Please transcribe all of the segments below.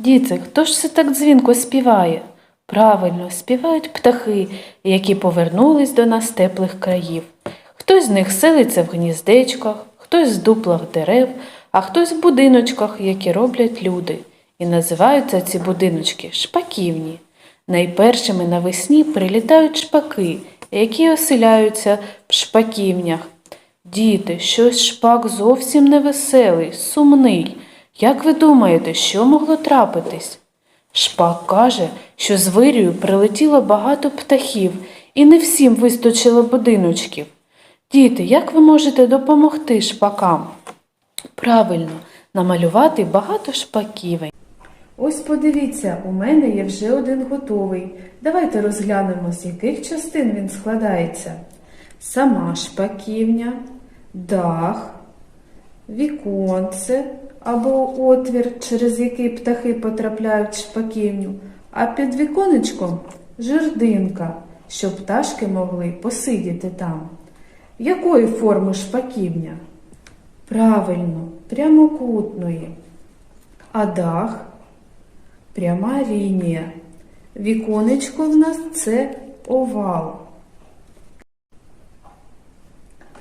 Діти, хто ж це так дзвінко співає? Правильно, співають птахи, які повернулись до нас з теплих країв. Хтось з них селиться в гніздечках, хтось з дуплах дерев, а хтось в будиночках, які роблять люди. І називаються ці будиночки шпаківні. Найпершими навесні прилітають шпаки, які оселяються в шпаківнях. Діти, щось шпак зовсім невеселий, сумний. Як ви думаєте, що могло трапитись? Шпак каже, що з вирію прилетіло багато птахів, і не всім вистачило будиночків. Діти, як ви можете допомогти шпакам? Правильно, намалювати багато шпаківень. Ось подивіться, у мене є вже один готовий. Давайте розглянемо, з яких частин він складається. Сама шпаківня, дах, віконце або отвір, через який птахи потрапляють в шпаківню, а під віконечком жердинка, щоб пташки могли посидіти там. Якої форми шпаківня? Правильно, прямокутної. А дах пряма лінія. Віконечко в нас це овал.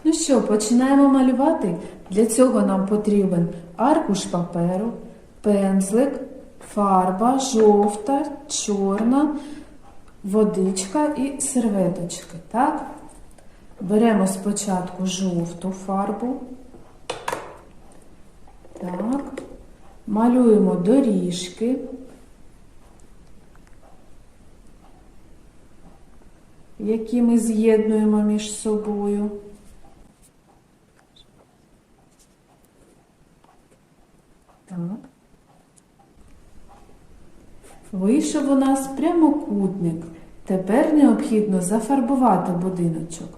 Ну що, починаємо малювати. Для цього нам потрібен аркуш паперу, пензлик, фарба, жовта, чорна, водичка і серветочки. Так? Беремо спочатку жовту фарбу. Так. Малюємо доріжки. Які ми з'єднуємо між собою. Так. Вийшов у нас прямокутник. Тепер необхідно зафарбувати будиночок,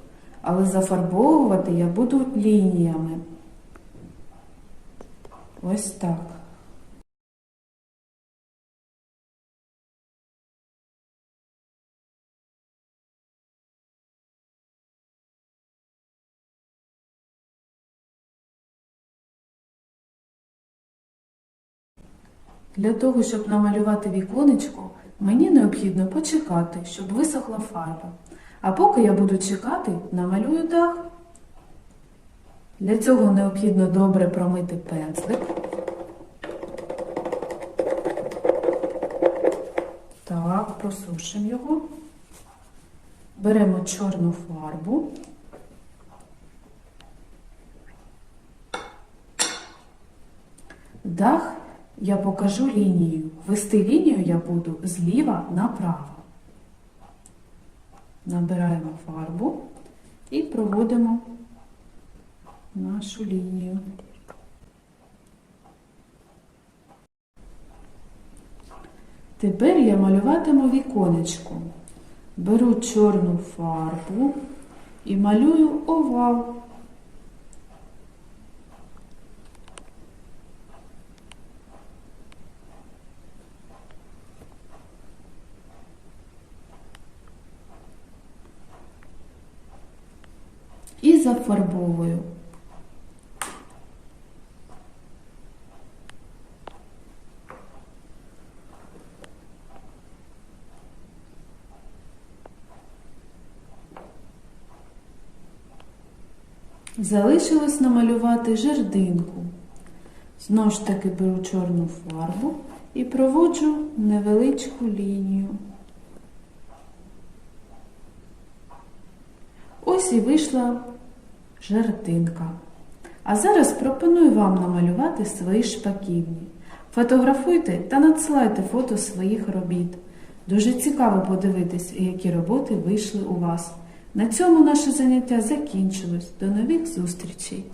але зафарбовувати я буду лініями. Ось так. Для того, щоб намалювати віконечко, мені необхідно почекати, щоб висохла фарба. А поки я буду чекати, намалюю дах. Для цього необхідно добре промити пензлик. Так, просушимо його. Беремо чорну фарбу. Дах я покажу лінію. Вести лінію я буду зліва направо. Набираємо фарбу і проводимо нашу лінію. Тепер я малюватиму віконечко. Беру чорну фарбу і малюю овал. І зафарбовую. Залишилось намалювати жердинку. Знову ж таки беру чорну фарбу і проводжу невеличку лінію. Ось і вийшла жердинка. А зараз пропоную вам намалювати свої шпаківні. Фотографуйте та надсилайте фото своїх робіт. Дуже цікаво подивитись, які роботи вийшли у вас. На цьому наше заняття закінчилось. До нових зустрічей!